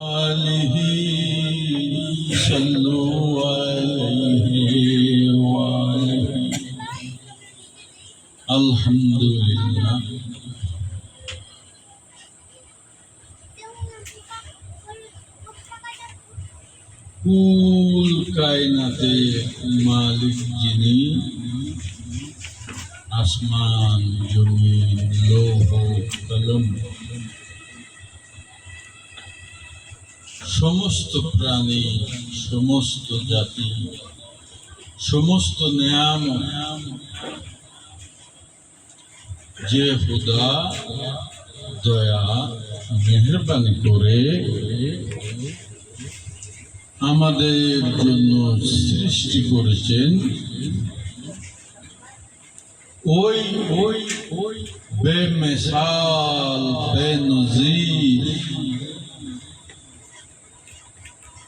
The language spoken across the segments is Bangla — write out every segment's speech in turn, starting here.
آله صلوا عليه وآله الحمد لله কুল কায়নাতে মালিক যিনি আসমান জমিন লৌহ কলম সমস্ত প্রাণী, সমস্ত জাতি, সমস্ত নিয়াম। যে খুদা দয়া, মেহরবানি করে আমাদের জন্য সৃষ্টি করেছেন, ওই ওই ওই বেমেসাল বেনজির।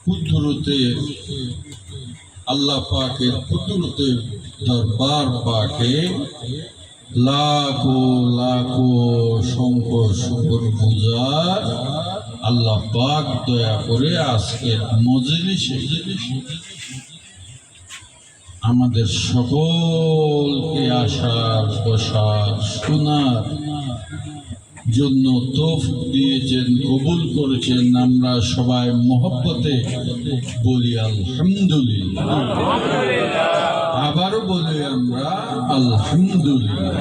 কুদরতে আল্লাহ পাকের কুদরতে দরবার পাকে লাখো লাখো শঙ্কর শঙ্কর পূজার আল্লাহ পাক দয়া করে আজকের মজলিসে আমাদের সকলকে আসার বসার শোনার জন্য তোফ দিয়েছেন কবুল করেছেন। আমরা সবাই মোহব্বতে বলি আলহামদুলিল্লাহ। আবারও বলি আমরা আলহামদুলিল্লাহ।